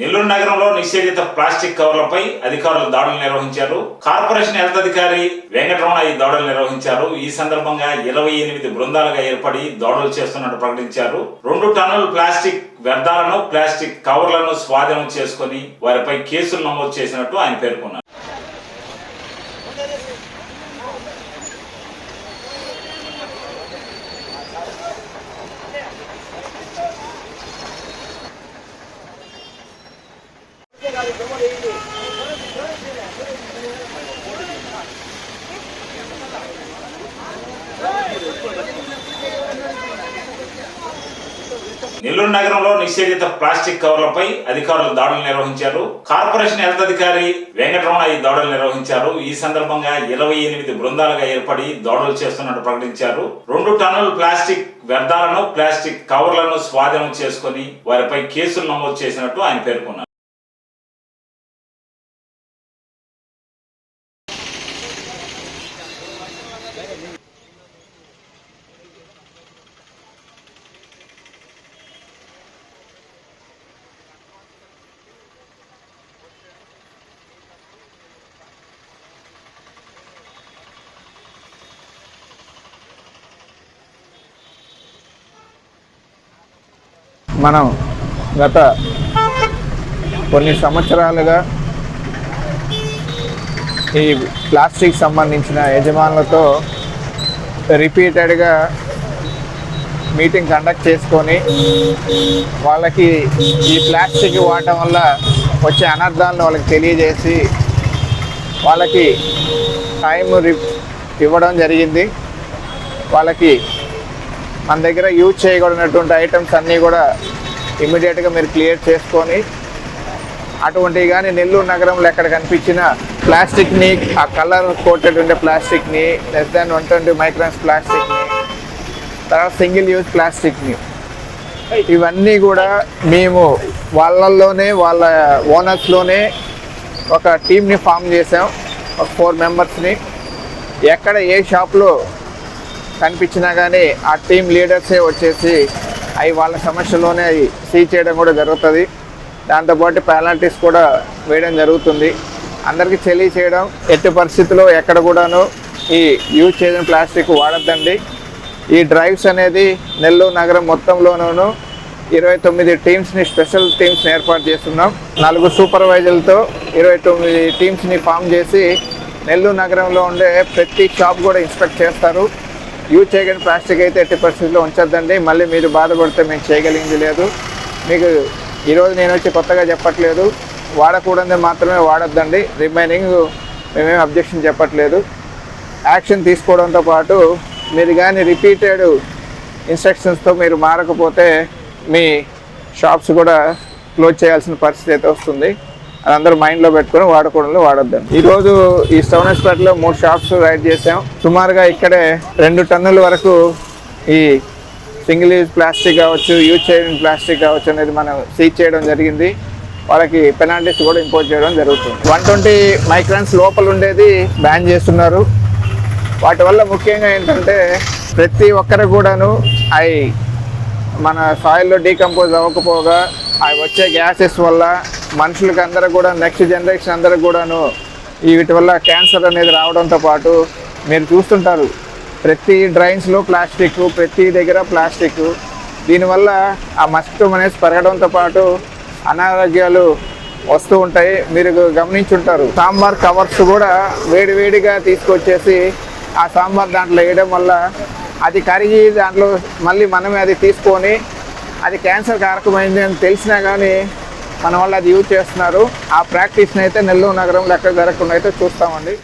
నెల్లూరు నగరంలో నిషేధిత ప్లాస్టిక్ కవర్లపై అధికారులు దాడులు నిర్వహించారు. కార్పొరేషన్ హెల్త్ అధికారి వెంకటరమణ ఈ దాడులు నిర్వహించారు. ఈ సందర్భంగా ఇరవై ఎనిమిది బృందాలుగా ఏర్పడి దాడులు చేస్తున్నట్టు ప్రకటించారు. రెండు టన్నుల ప్లాస్టిక్ వ్యర్థాలను ప్లాస్టిక్ కవర్లను స్వాధీనం చేసుకుని వారిపై కేసులు నమోదు చేసినట్టు ఆయన పేర్కొన్నారు. నెల్లూరు నగరంలో నిషేధిత ప్లాస్టిక్ కవర్లపై అధికారులు దాడులు నిర్వహించారు. కార్పొరేషన్ హెల్త్ అధికారి వెంకటరమణ ఈ దాడులు నిర్వహించారు. ఈ సందర్భంగా ఇరవై ఎనిమిది బృందాలుగా ఏర్పడి దాడులు చేస్తున్నట్టు ప్రకటించారు. రెండు టన్నుల ప్లాస్టిక్ వ్యర్థాలను ప్లాస్టిక్ కవర్లను స్వాధీనం చేసుకుని వారిపై కేసులు నమోదు చేసినట్టు ఆయన పేర్కొన్నారు. మనం గత కొన్ని సంవత్సరాలుగా ఈ ప్లాస్టిక్ సంబంధించిన యజమానులతో రిపీటెడ్గా మీటింగ్ కండక్ట్ చేసుకొని వాళ్ళకి ఈ ప్లాస్టిక్ వాడటం వల్ల వచ్చే అనర్థాలను వాళ్ళకి తెలియజేసి వాళ్ళకి టైం రి ఇవ్వడం జరిగింది. వాళ్ళకి మన దగ్గర యూజ్ చేయకూడనటువంటి ఐటమ్స్ అన్నీ కూడా ఇమీడియట్గా మీరు క్లియర్ చేసుకొని అటువంటివి కానీ నెల్లూరు నగరంలో ఎక్కడ కనిపించిన ప్లాస్టిక్ని ఆ కలర్ కోటెడ్ ఉండే ప్లాస్టిక్ని less than one twenty microns ప్లాస్టిక్ని తర్వాత సింగిల్ యూజ్ ప్లాస్టిక్ని ఇవన్నీ కూడా మేము వాళ్ళల్లోనే వాళ్ళ ఓనర్స్లోనే ఒక టీమ్ని ఫామ్ చేసాం ఒక ఫోర్ మెంబర్స్ని ఎక్కడ ఏ షాప్లో కనిపించినా కానీ ఆ టీం లీడర్సే వచ్చేసి అవి వాళ్ళ సమస్యలోనే అవి సీ చేయడం కూడా జరుగుతుంది. దాంతోపాటు పెనాల్టీస్ కూడా వేయడం జరుగుతుంది. అందరికీ తెలియచేయడం ఎట్టి పరిస్థితుల్లో ఎక్కడ కూడాను ఈ యూజ్ చేసిన ప్లాస్టిక్ వాడద్దండి. ఈ డ్రైవ్స్ అనేది నెల్లూరు నగరం మొత్తంలోనూ ఇరవై తొమ్మిది టీమ్స్ని స్పెషల్ టీమ్స్ని ఏర్పాటు చేస్తున్నాం. నాలుగు సూపర్వైజర్లతో ఇరవై తొమ్మిది టీమ్స్ని ఫామ్ చేసి నెల్లూరు నగరంలో ఉండే ప్రతి షాప్ కూడా ఇన్స్పెక్ట్ చేస్తారు. యూజ్ చేయగలిగిన ప్లాస్టిక్ అయితే ఎట్టి పరిస్థితుల్లో ఉంచొద్దండి. మళ్ళీ మీరు బాధపడితే మేము చేయగలిగింది లేదు. మీకు ఈరోజు నేను వచ్చి కొత్తగా చెప్పట్లేదు. వాడకూడదు మాత్రమే వాడొద్దండి. రిమైనింగ్ మేమేం అబ్జెక్షన్ చెప్పట్లేదు. యాక్షన్ తీసుకోవడంతో పాటు మీరు కానీ రిపీటెడ్ ఇన్స్ట్రక్షన్స్తో మీరు మారకపోతే మీ షాప్స్ కూడా క్లోజ్ చేయాల్సిన పరిస్థితి అయితే వస్తుంది. అది అందరూ మైండ్లో పెట్టుకొని వాడకూడదు వాడొద్దాం. ఈరోజు ఈ స్టౌనస్పేటలో మూడు షాప్స్ రైడ్ చేసాం సుమారుగా ఇక్కడే రెండు టన్నుల వరకు ఈ సింగిల్ యూజ్ ప్లాస్టిక్ కావచ్చు యూజ్ చేయని ప్లాస్టిక్ కావచ్చు అనేది మనం సీజ్ చేయడం జరిగింది. వాళ్ళకి పెనాల్టీస్ కూడా ఇంపోజ్ చేయడం జరుగుతుంది. వన్ ట్వంటీ మైక్రాన్స్ లోపల ఉండేది బ్యాన్ చేస్తున్నారు. వాటి వల్ల ముఖ్యంగా ఏంటంటే ప్రతి ఒక్కరు కూడాను అవి మన సాయిల్లో డీకంపోజ్ అవ్వకపోగా అవి వచ్చే గ్యాసెస్ వల్ల మనుషులకి అందరూ కూడా నెక్స్ట్ జనరేషన్ అందరూ కూడాను వీటి వల్ల క్యాన్సర్ అనేది రావడంతో పాటు మీరు చూస్తుంటారు ప్రతి డ్రైన్స్లో ప్లాస్టిక్ ప్రతి దగ్గర ప్లాస్టిక్ దీనివల్ల ఆ మస్కిటో అనేది పెరగడంతో పాటు అనారోగ్యాలు వస్తూ ఉంటాయి. మీరు గమనించుంటారు. సాంబార్ కవర్స్ కూడా వేడివేడిగా తీసుకొచ్చేసి ఆ సాంబార్ దాంట్లో వేయడం వల్ల అది కరిగి దాంట్లో మళ్ళీ మనమే అది తీసుకొని అది క్యాన్సర్ కారకమైంది అని తెలిసినా కానీ మన వాళ్ళు అది యూజ్ చేస్తున్నారు. ఆ ప్రాక్టీస్ని అయితే నెల్లూరు నగరంలో ఎక్కడ జరగకుండా అయితే చూస్తామండి.